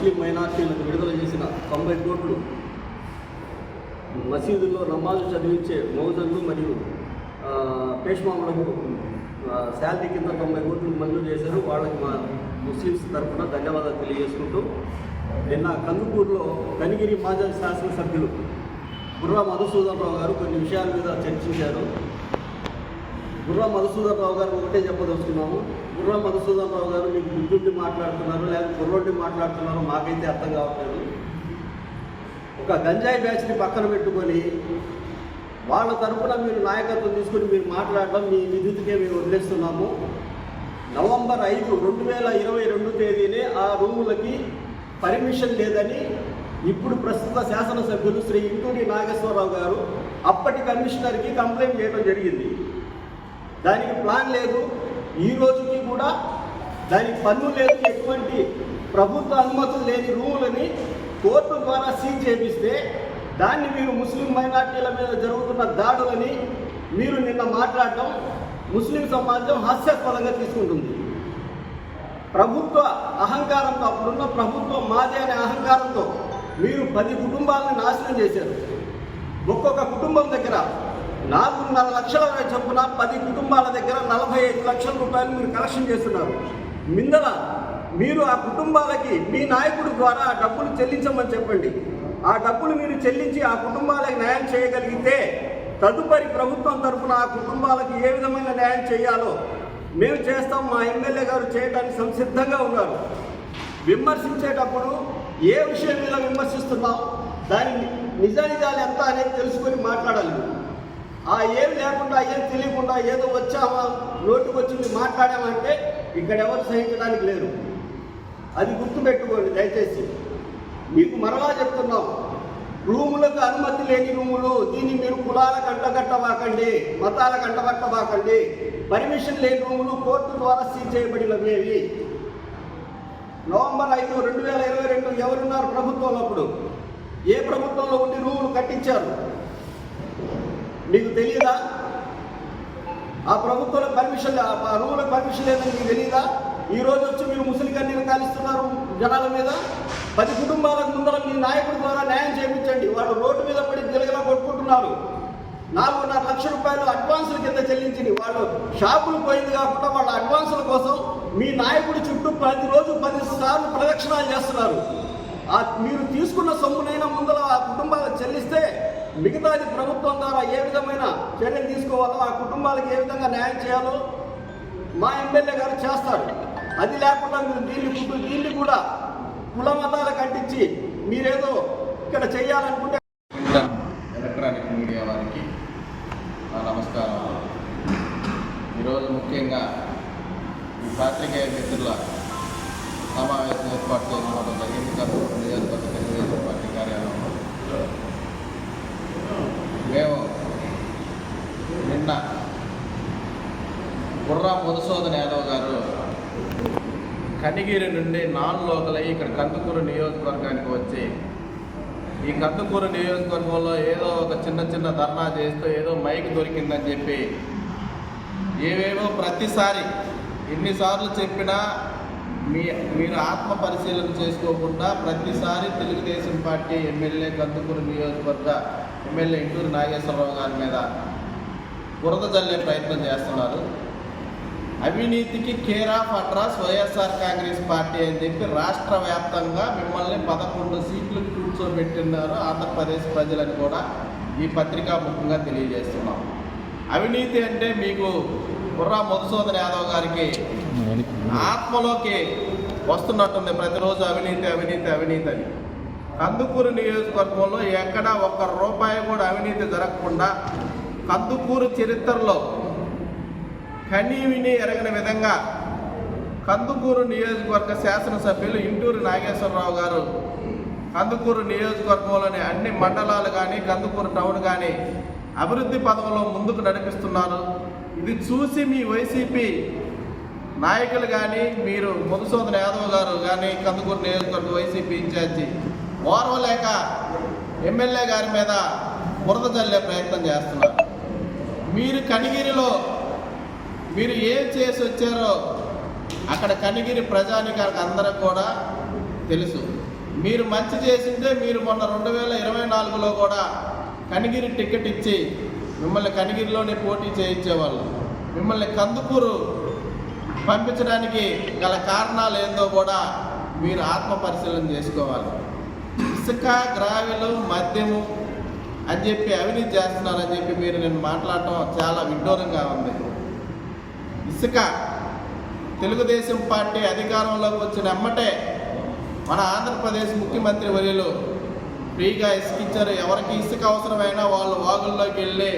ముస్లిం మైనార్టీలకు విడుదల చేసిన తొంభై కోట్లు మసీదుల్లో నమాజు చదివించే మౌజన్లు మరియు పేష్మాములకు శాలరీ కింద తొంభై కోట్లు మంజూరు చేశారు. వాళ్ళకి మా ముస్లిమ్స్ తరఫున ధన్యవాదాలు తెలియజేసుకుంటూ నిన్న కందుకూరులో కనిగిరి మాజీ శాసనసభ్యులు గుర్రా మధుసూదన్ రావు గారు కొన్ని విషయాల మీద చర్చించారు. గుర్రా మధుసూదన్ రావు గారు ఒకటే చెప్పదలుచుకున్నాము. కుర్ర మధుసూదనరావు గారు మీకు బుద్ధుండి మాట్లాడుతున్నారు లేకపోతే కుర్రోడ్డి మాట్లాడుతున్నారు మాకైతే అర్థం కావట్లేదు. ఒక గంజాయి బ్యాచ్ని పక్కన పెట్టుకొని వాళ్ళ తరఫున మీరు నాయకత్వం తీసుకొని మీరు మాట్లాడడం మీ విద్యుత్కే మేము వదిలేస్తున్నాము. నవంబర్ ఐదు రెండు వేల ఇరవై రెండు తేదీనే ఆ రూములకి పర్మిషన్ లేదని ఇప్పుడు ప్రస్తుత శాసనసభ్యులు శ్రీ ఇంటూరి నాగేశ్వరరావు గారు అప్పటి కమిషనర్కి కంప్లైంట్ చేయడం జరిగింది. దానికి ప్లాన్ లేదు. ఈరోజు కూడా దానికి పన్ను లేదు ఎటువంటి ప్రభుత్వ అనుమతులు లేని రూములని కోర్టు ద్వారా సీజ్ చేపిస్తే దాన్ని మీరు ముస్లిం మైనార్టీల మీద జరుగుతున్న దాడులని మీరు నిన్న మాట్లాడటం ముస్లిం సమాజం హాస్యాస్పదంగా తీసుకుంటుంది. ప్రభుత్వ అహంకారంతో అప్పుడున్న ప్రభుత్వం మాదే అనే అహంకారంతో మీరు పది కుటుంబాలను నాశనం చేశారు. ఒక్కొక్క కుటుంబం దగ్గర నాలుగున్నర లక్షల చొప్పున పది కుటుంబాల దగ్గర నలభై ఐదు లక్షల రూపాయలు మీరు కలెక్షన్ చేస్తున్నారు. మిందల మీరు ఆ కుటుంబాలకి మీ నాయకుడు ద్వారా ఆ డబ్బులు చెల్లించమని చెప్పండి. ఆ డబ్బులు మీరు చెల్లించి ఆ కుటుంబాలకు న్యాయం చేయగలిగితే తదుపరి ప్రభుత్వం తరఫున ఆ కుటుంబాలకు ఏ విధమైన న్యాయం చేయాలో మేము చేస్తాం. మా ఎమ్మెల్యే గారు చేయడానికి సంసిద్ధంగా ఉన్నారు. విమర్శించేటప్పుడు ఏ విషయం మీద విమర్శిస్తున్నాం? దాని నిజానిజాలు ఎంత అనేది తెలుసుకొని మాట్లాడాలి. ఆ ఏం లేకుండా ఏం తెలియకుండా ఏదో వచ్చామా నోటుకు వచ్చింది మాట్లాడామంటే ఇక్కడ ఎవరు సహించడానికి లేరు. అది గుర్తుపెట్టుకోండి దయచేసి. మీకు మరలా చెప్తున్నాం. రూములకు అనుమతి లేని రూములు దీన్ని మీరు కులాలకు అంటగట్టబాకండి మతాలకు అంటగట్టబాకండి పర్మిషన్ లేని రూములు కోర్టు ద్వారా సీజ్ చేయబడినవి నవంబర్ ఐదు రెండు వేల ఇరవై రెండు ఎవరున్నారు ప్రభుత్వంలో అప్పుడు? ఏ ప్రభుత్వంలో ఉండి రూములు కట్టించారు? మీకు తెలియదా ఆ ప్రభుత్వాల పర్మిషన్ ఆ రూములకు పర్మిషన్ లేదని మీకు తెలియదా ఈ రోజు వచ్చి మీరు ముసలి కన్నీరు కాలుస్తున్నారు జనాల మీద? పది కుటుంబాలకు ముందర మీ నాయకుడి ద్వారా న్యాయం చేయించండి. వాళ్ళు రోడ్డు మీద పడి గిలగిలా కొట్టుకుంటున్నారు. నాలుగున్నర లక్ష రూపాయలు అడ్వాన్సుల కింద చెల్లించింది. వాళ్ళు షాపులు పోయింది కాకుండా వాళ్ళ అడ్వాన్సుల కోసం మీ నాయకుడి చుట్టూ ప్రతిరోజు పది సార్లు ప్రదక్షిణాలు చేస్తున్నారు. ఆ మీరు తీసుకున్న సొమ్మునైనా ముందర ఆ కుటుంబాలకు చెల్లిస్తే మిగతాది ప్రభుత్వం ద్వారా ఏ విధమైన చర్యలు తీసుకోవాలో ఆ కుటుంబాలకు ఏ విధంగా న్యాయం చేయాలో మా ఎమ్మెల్యే గారు చేస్తారు. అది లేకుండా మీరు దీన్ని దీన్ని కూడా కుల మతాలకు అంటించి మీరేదో ఇక్కడ చేయాలనుకుంటే ఇంటర్ ఎలక్ట్రానిక్ మీడియా వారికి నా నమస్కారం ఈరోజు ముఖ్యంగా ఈ పాత్రికేయ మిత్రుల సమావేశం ఏర్పాటు చేసుకోవడం జరిగింది కర్నూలు నియోజకవర్గ తెలుగుదేశం పార్టీ కార్యాలయంలో మేము నిన్న బుర్రా మధుసూదన్ యాదవ్ గారు కనిగిరి నుండి నాన్ లోకలై ఇక్కడ కందుకూరు నియోజకవర్గానికి వచ్చి ఈ కందుకూరు నియోజకవర్గంలో ఏదో ఒక చిన్న చిన్న ధర్నా చేస్తూ ఏదో మైక్ దొరికిందని చెప్పి ఏవేవో ప్రతిసారి ఎన్నిసార్లు చెప్పినా మీ మీరు ఆత్మ పరిశీలన చేసుకోకుండా ప్రతిసారి తెలుగుదేశం పార్టీ ఎమ్మెల్యే కందుకూరు నియోజకవర్గ ఎమ్మెల్యే ఇంటూరు నాగేశ్వరరావు గారి మీద బురద జల్లే ప్రయత్నం చేస్తున్నారు. అవినీతికి care of address YSR Congress party అని చెప్పి రాష్ట్ర వ్యాప్తంగా మిమ్మల్ని పదకొండు సీట్లు కూర్చోబెట్టినారు ఆంధ్రప్రదేశ్ ప్రజలను కూడా ఈ పత్రికా ముఖంగా తెలియజేస్తున్నాం. అవినీతి అంటే మీకు బుర్రా మధుసూదన్ యాదవ్ గారికి ఆత్మలోకి వస్తున్నట్టుంది ప్రతిరోజు అవినీతి అవినీతి అవినీతి అని. కందుకూరు నియోజకవర్గంలో ఎక్కడా ఒక్క రూపాయి కూడా అవినీతి జరగకుండా కందుకూరు చరిత్రలో కనీ విని ఎరగని విధంగా కందుకూరు నియోజకవర్గ శాసనసభ్యులు ఇంటూరు నాగేశ్వరరావు గారు కందుకూరు నియోజకవర్గంలోని అన్ని మండలాలు కానీ కందుకూరు టౌన్ కానీ అభివృద్ధి పథంలో ముందుకు నడిపిస్తున్నారు. ఇది చూసి మీ వైసీపీ నాయకులు కానీ మీరు మధుసూదన్ యాదవ్ గారు కానీ కందుకూరు నియోజకవర్గ వైసీపీ ఇన్ఛార్జి ఓర్వలేక ఎమ్మెల్యే గారి మీద బురద చల్లే ప్రయత్నం చేస్తున్నారు. మీరు కనిగిరిలో మీరు ఏం చేసి వచ్చారో అక్కడ కనిగిరి ప్రజానికారు అందరం కూడా తెలుసు. మీరు మంచి చేసింటే మీరు మొన్న రెండు వేల ఇరవై నాలుగులో కూడా కనిగిరి టికెట్ ఇచ్చి మిమ్మల్ని కనిగిరిలోనే పోటీ చేయించేవాళ్ళు. మిమ్మల్ని కందుకూరు పంపించడానికి గల కారణాలు ఏందో కూడా మీరు ఆత్మ పరిశీలన చేసుకోవాలి. ఇసుక గ్రావెలు మద్యము అని చెప్పి అవినీతి చేస్తున్నారని చెప్పి మీరు నేను మాట్లాడటం చాలా విడ్డూరంగా ఉంది. ఇసుక. తెలుగుదేశం పార్టీ అధికారంలోకి వచ్చిన ఎమ్మటే మన ఆంధ్రప్రదేశ్ ముఖ్యమంత్రి వర్యులు ఫ్రీగా ఇసుక ఇచ్చారు ఎవరికి ఇసుక అవసరమైనా వాళ్ళు వాగుల్లోకి వెళ్ళి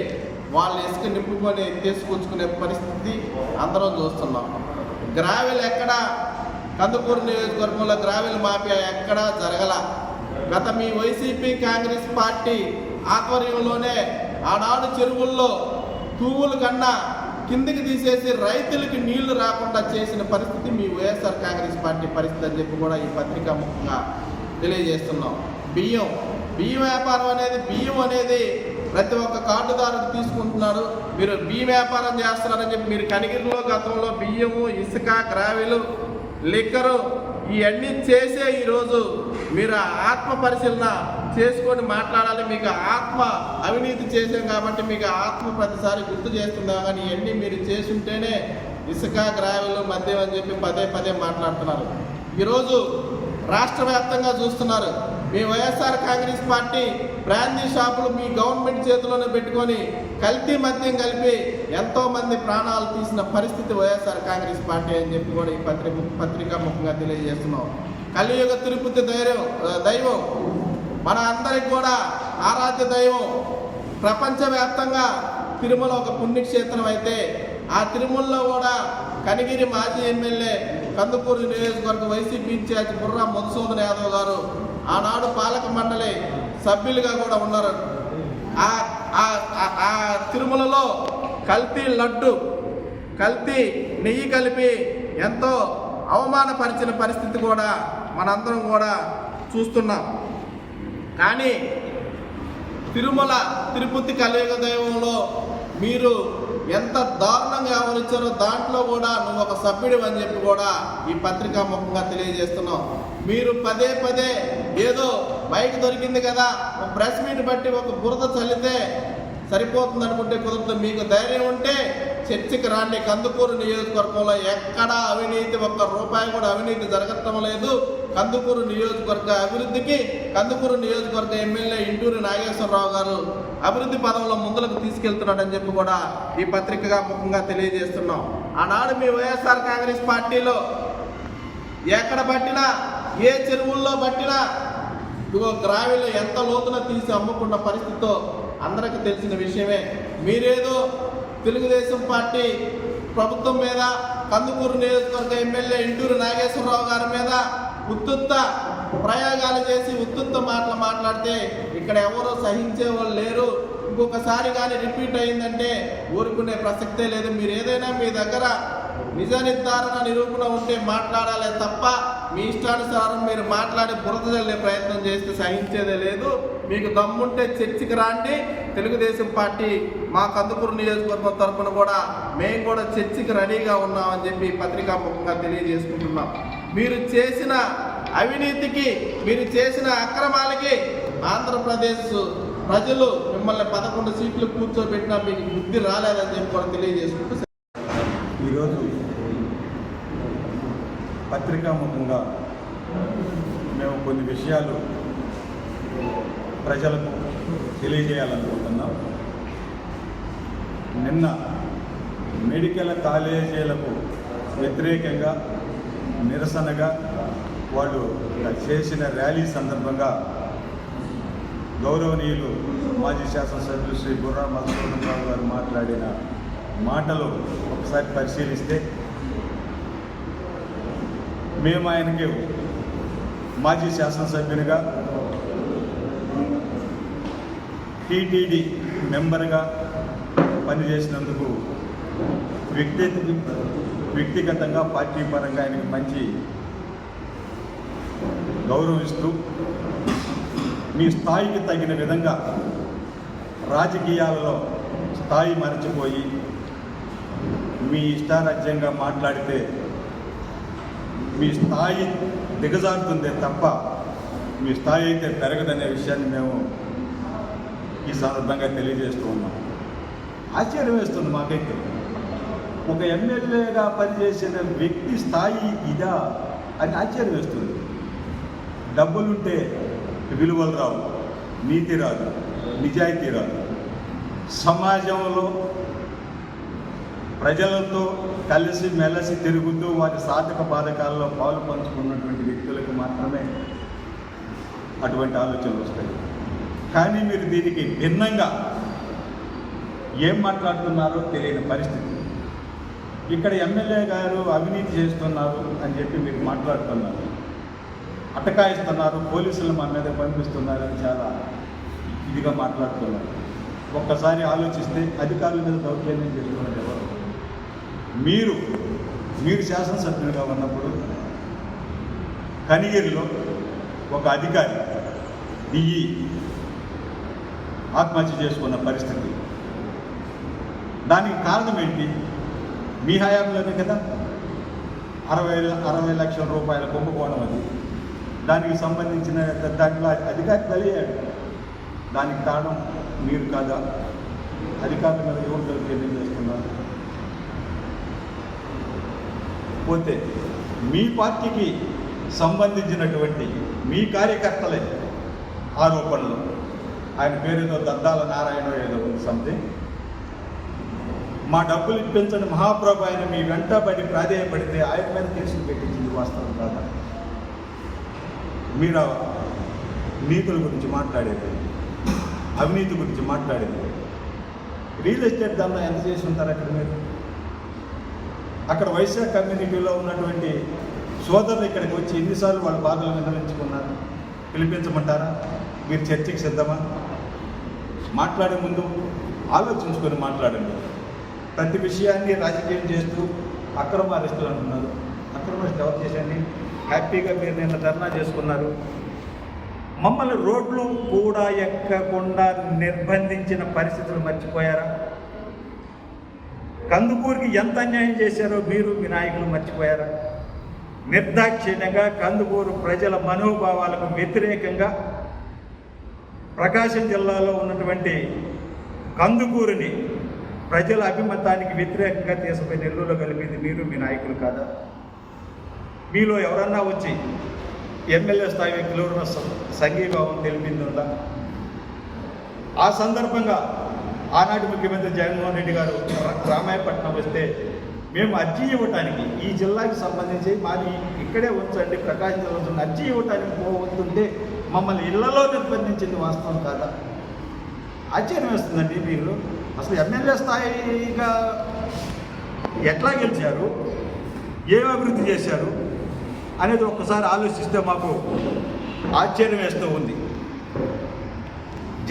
వాళ్ళు ఇసుక నింపుకొని తీసుకొచ్చుకునే పరిస్థితి అందరం చూస్తున్నాం. గ్రావెల్ ఎక్కడ? కందుకూరు నియోజకవర్గంలో గ్రావెల్ మాఫియా ఎక్కడా జరగల. గత మీ వైసీపీ కాంగ్రెస్ పార్టీ ఆధ్వర్యంలోనే ఆనాడు చెరువుల్లో తూవులు కన్నా కిందికి తీసేసి రైతులకి నీళ్ళు రాకుండా చేసిన పరిస్థితి మీ వైఎస్ఆర్ కాంగ్రెస్ పార్టీ పరిస్థితి అని చెప్పి కూడా ఈ పత్రికా ముఖంగా తెలియజేస్తున్నాం. బియ్యం బియ్యం వ్యాపారం అనేది బియ్యం అనేది ప్రతి ఒక్క కార్డుదారుడు తీసుకుంటున్నాడు. మీరు బియ్యం వ్యాపారం చేస్తున్నారని చెప్పి మీరు కనిగిరిలో గతంలో బియ్యము ఇసుక గ్రావెలు లిక్కరు ఇవన్నీ చేసే ఈరోజు మీరు ఆత్మ పరిశీలన చేసుకొని మాట్లాడాలి. మీకు ఆత్మ అవినీతి చేసాం కాబట్టి మీకు ఆత్మ ప్రతిసారి గుర్తు చేస్తుందా కానీ ఇవన్నీ మీరు చేసుంటేనే ఇసుక గ్రావెలు మద్యం అని చెప్పి పదే పదే మాట్లాడుతున్నారు. ఈరోజు రాష్ట్ర వ్యాప్తంగా చూస్తున్నారు. మీ వైఎస్ఆర్ కాంగ్రెస్ పార్టీ బ్రాందీ షాపులు మీ గవర్నమెంట్ చేతిలోనే పెట్టుకొని కల్తీ మద్యం కలిపి ఎంతో మంది ప్రాణాలు తీసిన పరిస్థితి వైఎస్ఆర్ కాంగ్రెస్ పార్టీ అని చెప్పి కూడా ఈ పత్రిక పత్రికా ముఖంగా తెలియజేస్తున్నాం. కలియుగ తిరుపతి ధైర్యం దైవం మన అందరికి కూడా ఆరాధ్య దైవం ప్రపంచవ్యాప్తంగా తిరుమల ఒక పుణ్యక్షేత్రం అయితే ఆ తిరుమలలో కూడా కనిగిరి మాజీ ఎమ్మెల్యే కందుకూరు నియోజకవర్గ వైసీపీ ఇన్ఛార్జ్ బుర్రా మధుసూదన్ యాదవ్ గారు ఆనాడు పాలక మండలి సభ్యులుగా కూడా ఉన్నారు. ఆ- ఆ- తిరుమలలో కల్తీ లడ్డు కల్తీ నెయ్యి కలిపి ఎంతో అవమానపరిచిన పరిస్థితి కూడా మనందరం కూడా చూస్తున్నాం. కానీ తిరుమల తిరుపతి కలియుగ దైవంలో మీరు ఎంత దారుణంగా వ్యవహరించారో దాంట్లో కూడా నువ్వు ఒక సభ్యుడు అని చెప్పి కూడా ఈ పత్రికా ముఖంగా తెలియజేస్తున్నావు. మీరు పదే పదే ఏదో బైక్ దొరికింది కదా ఒక ప్రెస్ మీట్ బట్టి ఒక బురద చల్లితే సరిపోతుంది అనుకుంటే కుదరదు. మీకు ధైర్యం ఉంటే చర్చికి రాండి. కందుకూరు నియోజకవర్గంలో ఎక్కడా అవినీతి ఒక్క రూపాయి కూడా అవినీతి జరగటం లేదు. కందుకూరు నియోజకవర్గ అభివృద్ధికి కందుకూరు నియోజకవర్గ ఎమ్మెల్యే ఇంటూరి నాగేశ్వరరావు గారు అభివృద్ధి పదంలో ముందులకు తీసుకెళ్తున్నాడని చెప్పి కూడా ఈ పత్రికగా ముఖంగా తెలియజేస్తున్నాం. ఆనాడు మీ వైఎస్ఆర్ కాంగ్రెస్ పార్టీలో ఎక్కడ పట్టినా ఏ చెరువుల్లో పట్టినా ఇదిగో గ్రావెల్ ఎంత లోతున తీసి అమ్ముకున్న పరిస్థితితో అందరికి తెలిసిన విషయమే. మీరేదో తెలుగుదేశం పార్టీ ప్రభుత్వం మీద కందుకూరు నియోజకవర్గ ఎమ్మెల్యే ఇంటూరు నాగేశ్వరరావు గారి మీద ఉత్తుత్త ప్రయోగాలు చేసి ఉత్తుత్త మాటలు మాట్లాడితే ఇక్కడ ఎవరో సహించే వాళ్ళు లేరు. ఇంకొకసారి కానీ రిపీట్ అయిందంటే ఊరుకునే ప్రసక్తే లేదు. మీరు ఏదైనా మీ దగ్గర నిజ నిర్ధారణ నిరూపణ ఉంటే మాట్లాడాలి తప్ప మీ ఇష్టానుసారం మీరు మాట్లాడి బురద చల్లే ప్రయత్నం చేస్తే సహించేదే లేదు. మీకు దమ్ముంటే చర్చికి రాండి. తెలుగుదేశం పార్టీ మా కందుకూరు నియోజకవర్గం తరఫున కూడా మేము కూడా చర్చికి రెడీగా ఉన్నామని చెప్పి పత్రికా ముఖంగా తెలియజేసుకుంటున్నాం. మీరు చేసిన అవినీతికి మీరు చేసిన అక్రమాలకి ఆంధ్రప్రదేశ్ ప్రజలు మిమ్మల్ని పదకొండు సీట్లు కూర్చోబెట్టినా మీకు బుద్ధి రాలేదని చెప్పి కూడా తెలియజేసుకుంటూ ఈరోజు పత్రికాముఖంగా మేము కొన్ని విషయాలు ప్రజలకు తెలియజేయాలనుకుంటున్నాం. నిన్న మెడికల్ కాలేజీలకు వ్యతిరేకంగా నిరసనగా వాళ్ళు చేసిన ర్యాలీ సందర్భంగా గౌరవనీయులు మాజీ శాసనసభ్యులు శ్రీ బుర్రా మధుసూదన్ రావు గారు మాట్లాడిన మాటలు ఒకసారి పరిశీలిస్తే మేము ఆయనకి మాజీ శాసనసభ్యునిగా టీటీడీ మెంబర్గా పనిచేసినందుకు వ్యక్తి వ్యక్తిగతంగా పార్టీ పరంగా ఆయనకి మంచి గౌరవిస్తూ మీ స్థాయికి తగిన విధంగా రాజకీయాలలో స్థాయి మరచిపోయి మీ ఇష్టారాజ్యంగా మాట్లాడితే మీ స్థాయి దిగజారుతుందే తప్ప మీ స్థాయి అయితే పెరగదనే విషయాన్ని మేము ఈ సందర్భంగా తెలియజేస్తూ ఉన్నాం. ఆశ్చర్యం వేస్తుంది మాకైతే. ఒక ఎమ్మెల్యేగా పనిచేసిన వ్యక్తి స్థాయి ఇదా అని ఆశ్చర్యం వేస్తుంది. డబ్బులుంటే విలువలు రావు నీతి రాదు నిజాయితీ రాదు. సమాజంలో ప్రజలతో కలిసి మెలసి తిరుగుతూ వారి సాధక బాధకాల్లో పాలు పంచుకున్నటువంటి వ్యక్తులకు మాత్రమే అటువంటి ఆలోచనలు వస్తాయి. కానీ మీరు దీనికి భిన్నంగా ఏం మాట్లాడుతున్నారో తెలియని పరిస్థితి. ఇక్కడ ఎమ్మెల్యే గారు అవినీతి చేస్తున్నారు అని చెప్పి మీరు మాట్లాడుతున్నారు. అటకాయిస్తున్నారు పోలీసులు మా మీద పంపిస్తున్నారని చాలా ఇదిగా మాట్లాడుతున్నారు. ఒక్కసారి ఆలోచిస్తే అధికారుల మీద దౌర్జన్యం చేస్తున్నారు మీరు మీరు శాసనసభ్యులుగా ఉన్నప్పుడు కనిగిరిలో ఒక అధికారి డిఈ ఆత్మహత్య చేసుకున్న పరిస్థితి. దానికి కారణం ఏంటి? మీ హయాంలోనే కదా. అరవై అరవై లక్షల రూపాయల కుంభకోణం అది. దానికి సంబంధించిన దాంట్లో అధికారి బలయ్యాడు. దానికి కారణం మీరు కాదా? అధికారుల మీద ఎవరు తెలియజేస్తున్నారు పోతే మీ పార్టీకి సంబంధించినటువంటి మీ కార్యకర్తలే ఆరోపణలు. ఆయన పేరుతో దద్దాల నారాయణ ఏదో ఉంది సంథింగ్ మా డబ్బులు ఇప్పించని మహాప్రభు ఆయన మీ వెంటబడి ప్రాధేయపడితే ఆయన మీద కేసులు పెట్టించింది వాస్తవం కాదా? మీరు నీతుల గురించి మాట్లాడేది అవినీతి గురించి మాట్లాడేది. రియల్ ఎస్టేట్ దాన్ని ఎంత చేసి ఉంటారు అక్కడ మీరు? అక్కడ వైశ్య కమ్యూనిటీలో ఉన్నటువంటి సోదరులు ఇక్కడికి వచ్చి ఎన్నిసార్లు వాళ్ళ బాధలు విన్నవించుకున్నారు పిలిపించమంటారా? మీరు చర్చకి సిద్ధమా? మాట్లాడే ముందు ఆలోచించుకొని మాట్లాడండి. ప్రతి విషయాన్ని రాజకీయం చేస్తూ అక్రమ అరెస్టులు అంటున్నారు. అక్రమ అరెస్ట్ ఎవరు చేసండి హ్యాపీగా మీరు నిన్న ధర్నా చేసుకున్నారు. మమ్మల్ని రోడ్లు కూడా ఎక్కకుండా నిర్బంధించిన పరిస్థితులు మర్చిపోయారా? కందుకూరుకి ఎంత అన్యాయం చేశారో మీరు మీ నాయకులు మర్చిపోయారా. నిర్దాక్షిణ్యంగా కందుకూరు ప్రజల మనోభావాలకు వ్యతిరేకంగా ప్రకాశం జిల్లాలో ఉన్నటువంటి కందుకూరుని ప్రజల అభిమతానికి వ్యతిరేకంగా తీసుకుపోయి నెల్లూరులో కలిపింది మీరు మీ నాయకులు కాదా? మీలో ఎవరన్నా వచ్చి ఎమ్మెల్యే స్థాయి వ్యక్తులు సంఘీభావం తెలిపింది ఉందా? ఆ సందర్భంగా ఆనాటి ముఖ్యమంత్రి జగన్మోహన్ రెడ్డి గారు రామాయపట్నం వస్తే మేము అర్జీ ఇవ్వటానికి ఈ జిల్లాకి సంబంధించి మాది ఇక్కడే ఉంచండి ప్రకాశం జిల్లా ఉంచండి అర్జీ ఇవ్వటానికి పోతుంటే మమ్మల్ని ఇళ్ళలో నిర్బంధించింది వాస్తవం కాదా? ఆశ్చర్యం వేస్తుందండి మీరు. అసలు ఎమ్మెల్యే స్థాయిగా ఎట్లా గెలిచారు? ఏం అభివృద్ధి చేశారు? అనేది ఒక్కసారి ఆలోచిస్తే మాకు ఆశ్చర్యం వేస్తూ ఉంది.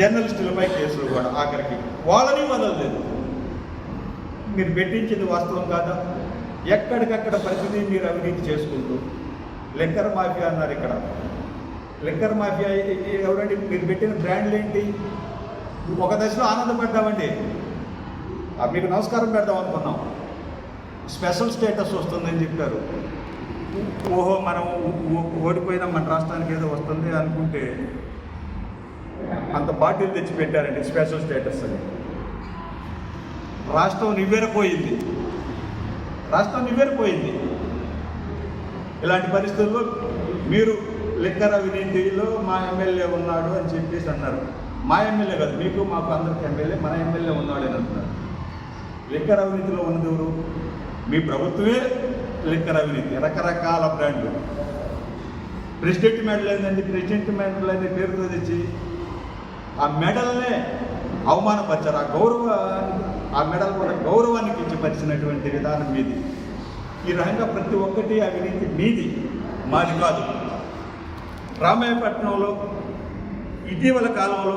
జర్నలిస్టులపై కేసులు కూడా ఆఖరికి వాళ్ళని వదలలేదు. మీరు పెట్టించింది వాస్తవం కాదా? ఎక్కడికక్కడ ప్రతిదీ మీరు అవినీతి చేసుకుంటూ లిక్కర్ మాఫియా అన్నారు ఇక్కడ. లిక్కర్ మాఫియా ఎవరండి? మీరు పెట్టిన బ్రాండ్లు ఏంటి? ఒక దశలో ఆనందపడ్డామండి. మీకు నమస్కారం పెడదాం అనుకున్నాం. స్పెషల్ స్టేటస్ వస్తుందని చెప్పారు. ఓహో మనం ఓడిపోయినా మన రాష్ట్రానికి ఏదో వస్తుంది అనుకుంటే అంత బాటిల్ తెచ్చి పెట్టారండి స్పెషల్ స్టేటస్ అని రాష్ట్రం నివ్వెరపోయింది. రాష్ట్రం నివ్వెరపోయింది. ఇలాంటి పరిస్థితుల్లో మీరు లిక్కర్ అవినీతిలో మా ఎమ్మెల్యే ఉన్నాడు అని చెప్పేసి అన్నారు. మా ఎమ్మెల్యే కాదు మీకు మాకు అందరికి ఎమ్మెల్యే మన ఎమ్మెల్యే ఉన్నాడు అని అంటున్నారు. లిక్కర్ అవినీతిలో ఉన్నది ఎవరు? మీ ప్రభుత్వమే లిక్కర్ అవినీతి రకరకాల బ్రాండ్లు. ప్రెసిడెంట్ మెడల్ ఏందండి? ప్రెసిడెంట్ మెడల్ అయితే పేరుతో తెచ్చి ఆ మెడల్నే అవమానపరిచారు. ఆ గౌరవాన్ని ఆ మెడల్ కూడా గౌరవాన్ని కించపరిచినటువంటి విధానం మీది. ఈ రకంగా ప్రతి ఒక్కటి అవినీతి మీది మాది కాదు. రామాయపట్నంలో ఇటీవల కాలంలో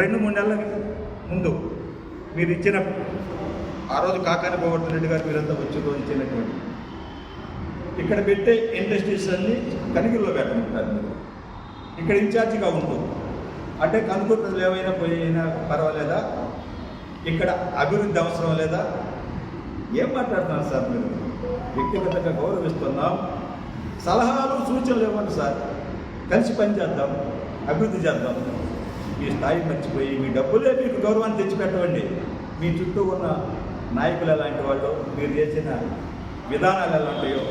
రెండు మూడు నెలల ముందు మీరు ఇచ్చిన ఆ రోజు కాకాని గోవర్ధన్ రెడ్డి గారు మీరంతా వచ్చి ఇచ్చినటువంటి ఇక్కడ పెట్టే ఇండస్ట్రీస్ అన్ని కనిగిరిలో పెట్టమంటారు ఇక్కడ ఇన్ఛార్జిగా ఉంటుంది అంటే కనుకుంటున్నది ఏమైనా పోయినా పర్వాలేదా? ఇక్కడ అభివృద్ధి అవసరం లేదా? ఏం మాట్లాడుతున్నారు సార్ మీరు? వ్యక్తిగతంగా గౌరవిస్తున్నాం. సలహాలు సూచనలు ఇవ్వండి సార్. కలిసి పనిచేద్దాం అభివృద్ధి చేద్దాం. మీ స్థాయి మర్చిపోయి మీ డబ్బులే మీకు గౌరవాన్ని తెచ్చిపెట్టవండి. మీ చుట్టూ ఉన్న నాయకులు ఎలాంటి వాళ్ళు మీరు చేసిన విధానాలు ఎలాంటివో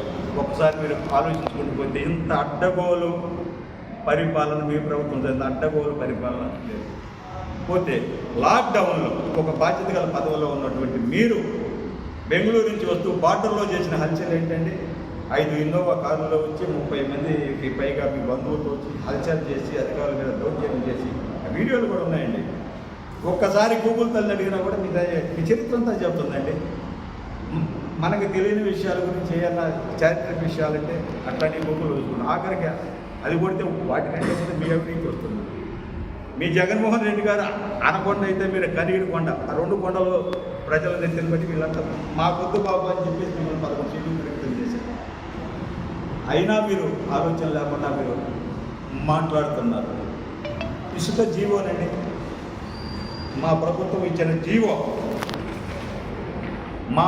ఒకసారి మీరు ఆలోచించుకుంటూ పోతే ఇంత అడ్డగోలు పరిపాలన మీ ప్రభుత్వం చేసిన అడ్డగోలు పరిపాలన లేదు. పోతే లాక్డౌన్లో ఒక బాధ్యత గల పదవిలో ఉన్నటువంటి మీరు బెంగళూరు నుంచి వస్తూ బార్డర్లో చేసిన హల్చల్ ఏంటండి? ఐదు ఇన్నోవా కారులో వచ్చి ముప్పై మందికి పైగా మీ బంధువులతో వచ్చి హల్చల్ చేసి అధికారుల మీద దౌర్జన్యం చేసి ఆ వీడియోలు కూడా ఉన్నాయండి. ఒక్కసారి గూగుల్ తల్లి అడిగినా కూడా మీ మీ చరిత్ర అంతా చెబుతుందండి. మనకు తెలియని విషయాల గురించి ఏమన్నా చారిత్రక విషయాలంటే అట్లాంటి గూగుల్ చూసుకున్నాం ఆఖరికి అది కొడితే వాటికంటే కూడా మీ అవినీతి వస్తుంది మీ జగన్మోహన్ రెడ్డి గారు అనకొండ అయితే మీరు కరీడు కొండ ఆ రెండు కొండలు ప్రజల దగ్గర బట్టి వీళ్ళంతా మా పొద్దు బాబు అని చెప్పేసి మిమ్మల్ని పదకొండు సీట్లు ప్రకటన చేశారు. అయినా మీరు ఆలోచన లేకుండా మీరు మాట్లాడుతున్నారు. ఇసుక జీవోనండి మా ప్రభుత్వం ఇచ్చిన జీవో మా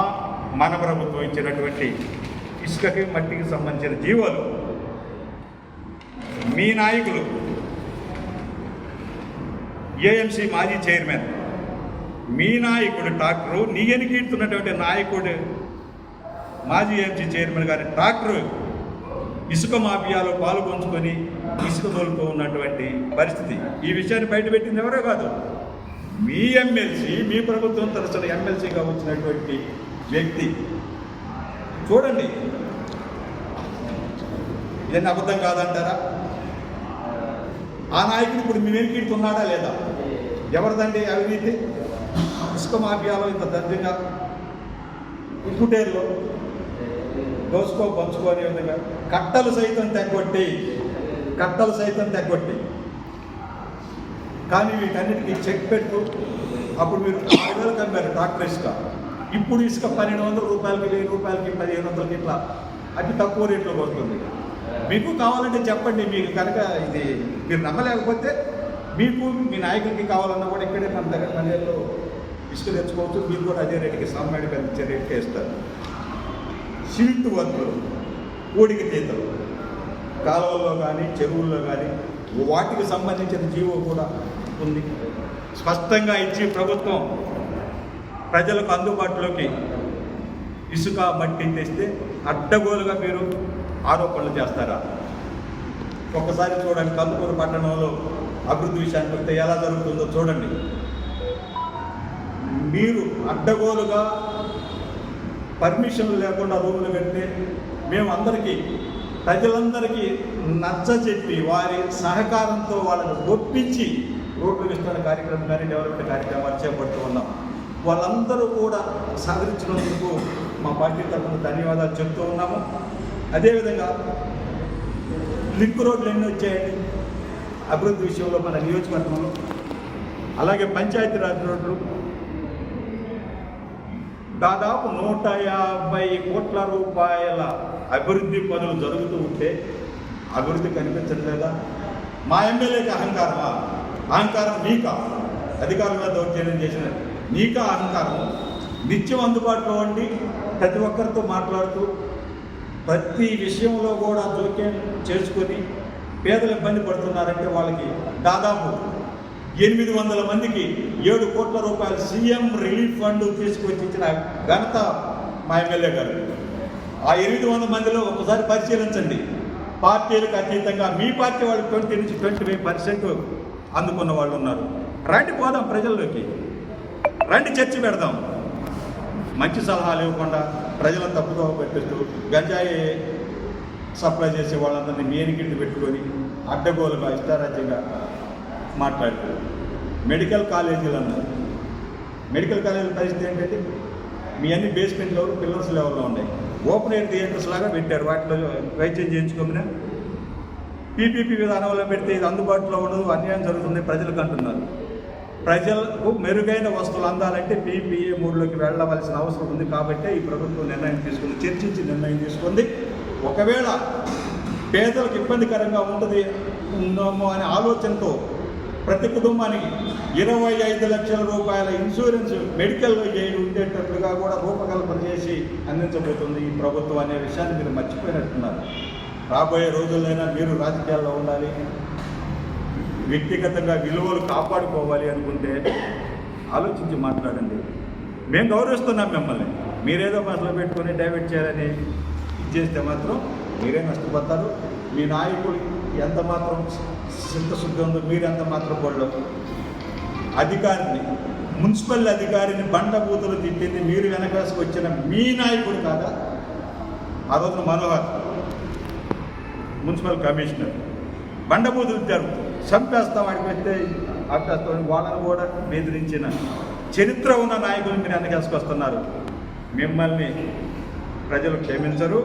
మన ప్రభుత్వం ఇచ్చినటువంటి ఇసుకకి మట్టికి సంబంధించిన జీవోలు మీ నాయకులు ఏఎంసీ మాజీ చైర్మన్ మీ నాయకుడు డాక్టరు నీ ఎనికీడుతున్నటువంటి నాయకుడు మాజీ ఏఎంసీ చైర్మన్ గారి డాక్టరు ఇసుక మాఫియాలో పాల్గొంచుకొని ఇసుక తోలుతూ ఉన్నటువంటి పరిస్థితి. ఈ విషయాన్ని బయటపెట్టింది ఎవరో కాదు. మీ ఎమ్మెల్సీ మీ ప్రభుత్వం తరచున ఎమ్మెల్సీగా వచ్చినటువంటి వ్యక్తి. చూడండి. ఇదన్నీ అబద్ధం కాదంటారా? ఆ నాయకుడు ఇప్పుడు మీ ఉన్నాడా లేదా? ఎవరిదండి అవినీతి? ఇసుక మాఫియాలో ఇంత దర్జంగా? ఇప్పుటేరులో దోసుకో పంచుకో అనే విధంగా కట్టలు సైతం తెగొట్టి కట్టలు సైతం తెగొట్టి కానీ వీటన్నిటికీ చెక్ పెట్టు అప్పుడు మీరు ఆరు వేలకు అమ్మారు డాక్టర్ ఇసుక. ఇప్పుడు ఇసుక పన్నెండు వందల రూపాయలకి వెయ్యి రూపాయలకి పదిహేను వందలకి ఇట్లా అతి తక్కువ రేట్లో వస్తుంది మీకు కావాలంటే చెప్పండి మీకు కనుక ఇది మీరు నమ్మలేకపోతే మీకు మీ నాయకుడికి కావాలన్నా కూడా ఇక్కడే మన దగ్గర మన ఇసుక తెచ్చుకోవచ్చు. మీరు కూడా అదే రేటుకి సామాన్యుడు పెంచే రేటుకే ఇస్తారు. సిల్ట్ వర్కులు ఊడిక తీతలు కాలువల్లో కానీ చెరువుల్లో కానీ వాటికి సంబంధించిన జీవో కూడా ఉంది. స్పష్టంగా ఇచ్చి ప్రభుత్వం ప్రజలకు అందుబాటులోకి ఇసుక మట్టి తెస్తే అడ్డగోలుగా మీరు ఆరోపణలు చేస్తారా? ఒక్కసారి చూడండి కందుకూరు పట్టణంలో అభివృద్ధి విషయానికి వస్తే ఎలా జరుగుతుందో చూడండి. మీరు అడ్డగోలుగా పర్మిషన్లు లేకుండా రూములు పెడితే మేము అందరికీ ప్రజలందరికీ నచ్చ చెప్పి వారి సహకారంతో వాళ్ళని ఒప్పించి రోడ్లు విస్తరణ కార్యక్రమం కానీ డెవలప్మెంట్ కార్యక్రమాలు చేపడుతూ ఉన్నాం. వాళ్ళందరూ కూడా సహకరించినందుకు మా పార్టీ తరఫున ధన్యవాదాలు చెప్తూ ఉన్నాము. అదేవిధంగా లింక్ రోడ్లు ఎన్ని వచ్చాయండి అభివృద్ధి విషయంలో మన నియోజకవర్గంలో. అలాగే పంచాయతీరాజ్ రోడ్లు. దాదాపు నూట యాభై కోట్ల రూపాయల అభివృద్ధి పనులు జరుగుతూ ఉంటే అభివృద్ధి కనిపించట్లేదా? మా ఎమ్మెల్యేకి అహంకారమా? అహంకారం నీకా? అధికారుల దౌర్జన్యం చేసిన నీకా అహంకారం నిత్యం అందుబాటులో ఉండి ప్రతి ఒక్కరితో మాట్లాడుతూ ప్రతి విషయంలో కూడా జోక్యం చేసుకొని పేదలు ఇబ్బంది పడుతున్నారంటే వాళ్ళకి దాదాపు ఎనిమిది వందల మందికి ఏడు కోట్ల రూపాయలు సీఎం రిలీఫ్ ఫండ్ తీసుకొచ్చి ఇచ్చిన ఘనత మా ఎమ్మెల్యే గారు. ఆ ఎనిమిది వందల మందిలో ఒకసారి పరిశీలించండి. పార్టీలకు అతీతంగా మీ పార్టీ వాళ్ళు ట్వంటీ నుంచి ట్వంటీ ఫైవ్ పర్సెంట్ అందుకున్న వాళ్ళు ఉన్నారు. రండి పోదాం ప్రజల్లోకి. రండి చర్చి పెడదాం. మంచి సలహాలు ఇవ్వకుండా ప్రజలను తప్పుగా పెట్టిస్తూ గంజాయి సప్లై చేసే వాళ్ళందరినీ మేనికింటి పెట్టుకొని అడ్డగోలుగా ఇష్టారాజ్యంగా మాట్లాడుతూ మెడికల్ కాలేజీలు అన్నారు మెడికల్ కాలేజీల పరిస్థితి ఏంటంటే మీ అన్ని బేస్మెంట్ లెవెల్ పిల్లర్స్ లెవెల్లో ఉన్నాయి. ఓపెన్ ఎయిర్ థియేటర్స్ లాగా పెట్టారు. వాటిలో వైద్యం చేయించుకోమని. పీపీపీ విధానంలో పెడితే ఇది అందుబాటులో ఉండదు. అన్యాయం జరుగుతుంది. ప్రజలకు అంటున్నారు. ప్రజలకు మెరుగైన వస్తువులు అందాలంటే పీపీఏ మూడులోకి వెళ్ళవలసిన అవసరం ఉంది కాబట్టి ఈ ప్రభుత్వం నిర్ణయం తీసుకుంది చర్చించి నిర్ణయం తీసుకుంది. ఒకవేళ పేదలకు ఇబ్బందికరంగా ఉంటుంది ఉందేమో అనే ఆలోచనతో ప్రతి కుటుంబానికి ఇరవై ఐదు లక్షల రూపాయల ఇన్సూరెన్స్ మెడికల్ ఎయిడ్ ఉండేటట్లుగా కూడా రూపకల్పన చేసి అందించబోతుంది ఈ ప్రభుత్వం అనే విషయాన్ని మీరు మర్చిపోయినట్టున్నారు. రాబోయే రోజుల్లోనైనా మీరు రాజకీయాల్లో ఉండాలి. వ్యక్తిగతంగా విలువలు కాపాడుకోవాలి అనుకుంటే ఆలోచించి మాట్లాడండి. మేము గౌరవిస్తున్నాం మిమ్మల్ని. మీరేదో మనసులో పెట్టుకొని డైవర్ట్ చేయాలని ఇది చేస్తే మాత్రం మీరే నష్టపోతారు. మీ నాయకుడు ఎంత మాత్రం చింతశుద్ధి ఉందో మీరు ఎంత మాత్రం పడలో అధికారిని మున్సిపల్ అధికారిని బండబూతులు తిట్టింది మీరు వెనకాసుకు వచ్చిన మీ నాయకుడు కాదా? ఆ రోజున మనోహర్ మున్సిపల్ కమిషనర్ బండబూతులు జరుగుతుంది చంపేస్తాం వాడికి వెళ్తే ఆపేస్తాం వాళ్ళని కూడా బెదిరించిన చరిత్ర ఉన్న నాయకులు మీరు వెనకేసుకొస్తున్నారు మిమ్మల్ని ప్రజలు క్షమించరు.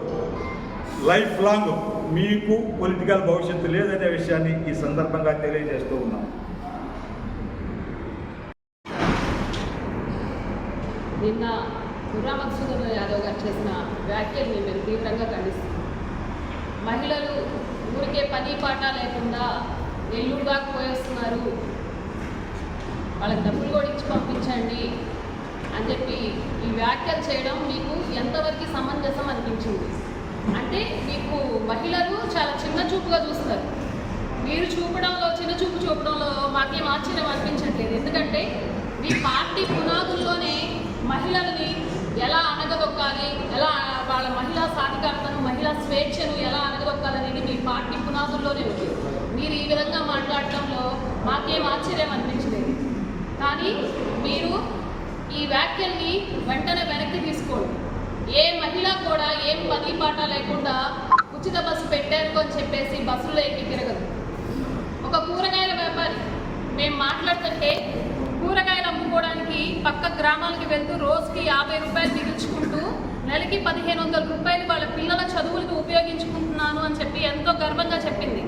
లైఫ్ లాంగ్ మీకు పొలిటికల్ భవిష్యత్తు లేదనే విషయాన్ని ఈ సందర్భంగా తెలియజేస్తూ ఉన్నాం. నిన్న గుర్రా మధుసూదన్ యాదవ్ గారు చేసిన వ్యాఖ్యల్ని మేము తీవ్రంగా ఖండిస్తున్నాం మహిళలు ఊరికే పని పాట లేకుండా నెల్లూరు దాకా పోయేస్తున్నారు. వాళ్ళకి డబ్బులు కూడా ఇచ్చి పంపించండి అని చెప్పి ఈ వ్యాఖ్యలు చేయడం మీకు ఎంతవరకు సమంజసం అనిపించింది? అంటే మీకు మహిళలు చాలా చిన్న చూపుగా చూస్తారు. మీరు చూపడంలో చిన్న చూపు చూపడంలో మాకేం ఆశ్చర్యం అనిపించట్లేదు. ఎందుకంటే మీ పార్టీ పునాదుల్లోనే మహిళల్ని ఎలా అణగదొక్కాలి ఎలా వాళ్ళ మహిళా సాధికారతను మహిళా స్వేచ్ఛను ఎలా అనగదొక్కాలనేది మీ పార్టీ పునాదుల్లోనే ఉంది. మీరు ఈ విధంగా మాట్లాడటంలో మాకేం ఆశ్చర్యం అనిపించలేదు. కానీ మీరు ఈ వ్యాఖ్యల్ని వెంటనే వెనక్కి తీసుకోండి. ఏ మహిళ కూడా ఏం పని పాట లేకుండా ఉచిత బస్సు పెట్టారు అని చెప్పేసి బస్సులో ఎక్కి తిరగదు. ఒక కూరగాయల వ్యాపారి మేము మాట్లాడుతుంటే కూరగాయలు అమ్ముకోవడానికి పక్క గ్రామాలకి వెళ్తూ రోజుకి యాభై రూపాయలు మిగిల్చుకుంటూ నెలకి పదిహేను వందల రూపాయలు వాళ్ళ పిల్లల చదువులకు ఉపయోగించుకుంటున్నాను అని చెప్పి ఎంతో గర్వంగా చెప్పింది.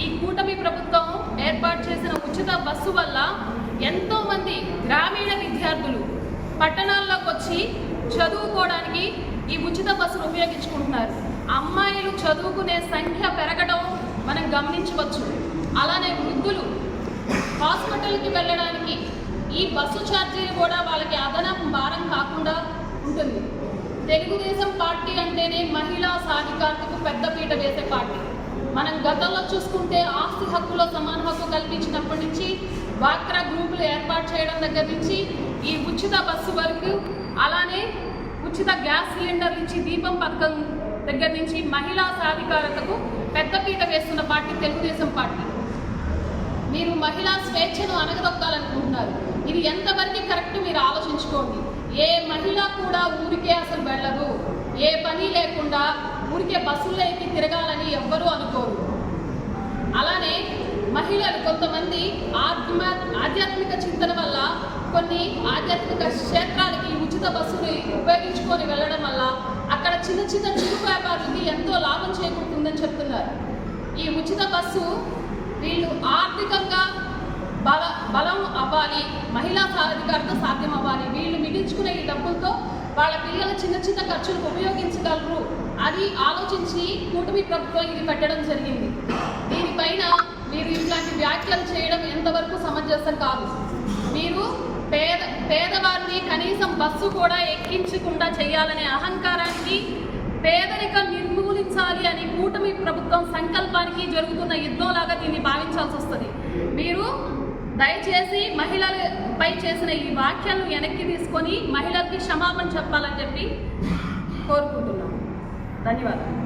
ఈ కూటమి ప్రభుత్వం ఏర్పాటు చేసిన ఉచిత బస్సు వల్ల ఎంతో మంది గ్రామీణ విద్యార్థులు పట్టణాల్లోకి వచ్చి చదువుకోవడానికి ఈ ఉచిత బస్సును ఉపయోగించుకుంటున్నారు. అమ్మాయిలు చదువుకునే సంఖ్య పెరగడం మనం గమనించవచ్చు. అలానే వృద్ధులు హాస్పిటల్కి వెళ్ళడానికి ఈ బస్సు ఛార్జీలు కూడా వాళ్ళకి అదనపు భారం కాకుండా ఉంటుంది. తెలుగుదేశం పార్టీ అంటేనే మహిళా సాధికారతకు పెద్దపీట వేసే పార్టీ. మనం గతంలో చూసుకుంటే ఆస్తి హక్కులో సమాన హక్కు కల్పించినప్పటి నుంచి డ్వాక్రా గ్రూపులు ఏర్పాటు చేయడం దగ్గర నుంచి ఈ ఉచిత బస్సు వరకు అలానే ఉచిత గ్యాస్ సిలిండర్ నుంచి దీపం పథకం దగ్గర నుంచి మహిళా సాధికారతకు పెద్దపీట వేస్తున్న పార్టీ తెలుగుదేశం పార్టీ. మీరు మహిళా స్వేచ్ఛను అనగదొక్కాలనుకుంటున్నారు ఇది ఎంతవరకు కరెక్ట్ మీరు ఆలోచించుకోండి. ఏ మహిళ కూడా ఊరికే అసలు వెళ్ళదు. ఏ పని లేకుండా ఊరికే బస్సుల్లో ఎక్కి తిరగాలని ఎవ్వరూ అనుకోరు. అలానే మహిళలు కొంతమంది ఆత్మ ఆధ్యాత్మిక చింతన వల్ల కొన్ని ఆధ్యాత్మిక క్షేత్రాలకి ఉచిత బస్సుని ఉపయోగించుకొని వెళ్ళడం వల్ల అక్కడ చిన్న చిన్న చిరు వ్యాపారులకి ఎంతో లాభం చేకూరుతుందని చెప్తున్నారు. ఈ ఉచిత బస్సు వీళ్ళు ఆర్థికంగా బల బలం అవ్వాలి మహిళా సాధికారత సాధ్యం అవ్వాలి వీళ్ళు మిగిల్చుకునే ఈ డబ్బులతో వాళ్ళ పిల్లల చిన్న చిన్న ఖర్చులకు ఉపయోగించగలరు. అది ఆలోచించి కూటమి ప్రభుత్వం ఇది పెట్టడం జరిగింది. దీనిపైన మీరు ఇట్లాంటి వ్యాఖ్యలు చేయడం ఎంతవరకు సమంజసం కాదు. మీరు పేద పేదవారిని కనీసం బస్సు కూడా ఎక్కించకుండా చేయాలనే అహంకారానికి పేదరికం నిర్మూలించాలి అని కూటమి ప్రభుత్వం సంకల్పానికి జరుగుతున్న యుద్ధంలాగా దీన్ని భావించాల్సి వస్తుంది. మీరు దయచేసి మహిళలపై చేసిన ఈ వ్యాఖ్యలను వెనక్కి తీసుకొని మహిళలకి క్షమాపణ చెప్పాలని చెప్పి కోరుకుంటున్నాను. ధన్యవాదాలు ఎందుకు